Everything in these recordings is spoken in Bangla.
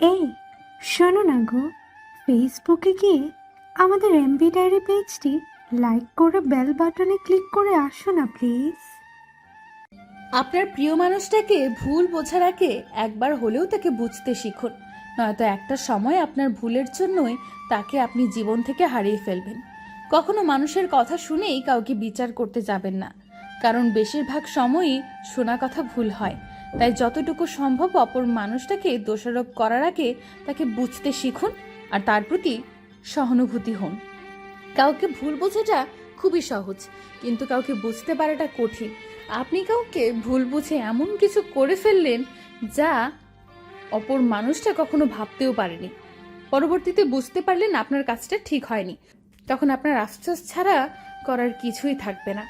এই, শোনো না গো। ফেসবুকে গিয়ে আমাদের এমবি ডায়েরি পেজটি লাইক করে বেল বাটনে ক্লিক করে আসো না প্লিজ আপনার প্রিয় মানুষটাকে ভুল বোঝার আগে একবার হলেও তাকে বুঝতে শিখুন। নয়তো একটা সময় আপনার ভুলের জন্যই তাকে আপনি জীবন থেকে হারিয়ে ফেলবেন। কখনো মানুষের কথা শুনেই কাউকে বিচার করতে যাবেন না। কারণ বেশিরভাগ সময়ই শোনা কথা ভুল হয়। তাই যতটুকু সম্ভব অপর মানুষটাকে দোষারোপ করার আগে তাকে বুঝতে শিখুন আর তার প্রতি সহানুভূতি হন। কাউকে ভুল বোঝাটা খুবই সহজ, কিন্তু কাউকে বুঝতে পারাটা কঠিন। আপনি কাউকে ভুল বুঝে এমন কিছু করে ফেললেন যা অপর মানুষটা কখনো ভাবতেও পারেনি। পরবর্তীতে বুঝতে পারলেন আপনার কাজটা ঠিক হয়নি। তখন আপনার আফসোস ছাড়া করার কিছুই থাকবে না।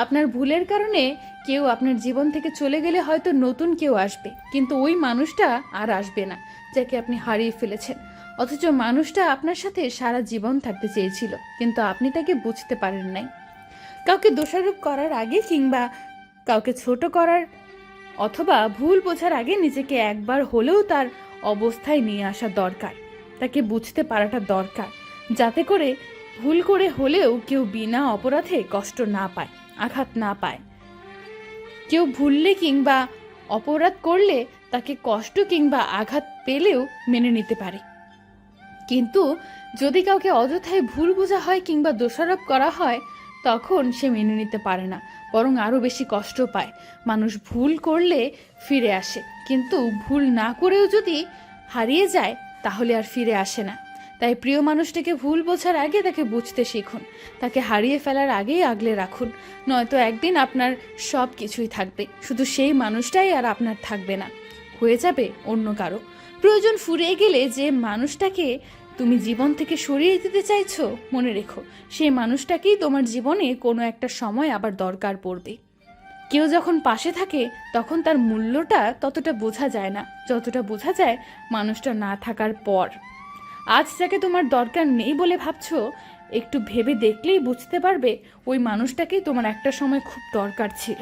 আপনার ভুলের কারণে কেউ আপনার জীবন থেকে চলে গেলে হয়তো নতুন কেউ আসবে, কিন্তু ওই মানুষটা আর আসবে না, যাকে আপনি হারিয়ে ফেলেছেন। অথচ মানুষটা আপনার সাথে সারা জীবন থাকতে চেয়েছিল, কিন্তু আপনি তাকে বুঝতে পারেন নাই। কাউকে দোষারোপ করার আগে কিংবা কাউকে ছোট করার অথবা ভুল বোঝার আগে নিজেকে একবার হলেও তার অবস্থায় নিয়ে আসা দরকার, তাকে বুঝতে পারাটা দরকার, যাতে করে ভুল করে হলেও কেউ বিনা অপরাধে কষ্ট না পায়, আঘাত না পায়। কেউ ভুললে কিংবা অপরাধ করলে তাকে কষ্ট কিংবা আঘাত পেলেও মেনে নিতে পারে। কিন্তু যদি কাউকে অযথায় ভুল বোঝা হয় কিংবা দোষারোপ করা হয়, তখন সে মেনে নিতে পারে না, বরং আরও বেশি কষ্ট পায়। মানুষ ভুল করলে ফিরে আসে, কিন্তু ভুল না করেও যদি হারিয়ে যায়, তাহলে আর ফিরে আসে না। তাই প্রিয় মানুষটিকে ভুল বোঝার আগে তাকে বুঝতে শিখুন। তাকে হারিয়ে ফেলার আগেই আগলে রাখুন। নয়তো একদিন আপনার সব কিছুই থাকবে। শুধু সেই মানুষটাই আর আপনার থাকবে না। হয়ে যাবে অন্য কারও। প্রয়োজন ফুরিয়ে গেলে যে মানুষটাকে তুমি জীবন থেকে সরিয়ে দিতে চাইছো, মনে রেখো, সেই মানুষটাকেই তোমার জীবনে কোনো একটা সময় আবার দরকার পড়বে। কেউ যখন পাশে থাকে, তখন তার মূল্যটা ততটা বোঝা যায় না। যতটা বোঝা যায়, মানুষটা না থাকার পর। আজ যাকে তোমার দরকার নেই বলে ভাবছ, একটু ভেবে দেখলেই বুঝতে পারবে ওই মানুষটাকেই তোমার একটা সময় খুব দরকার ছিল।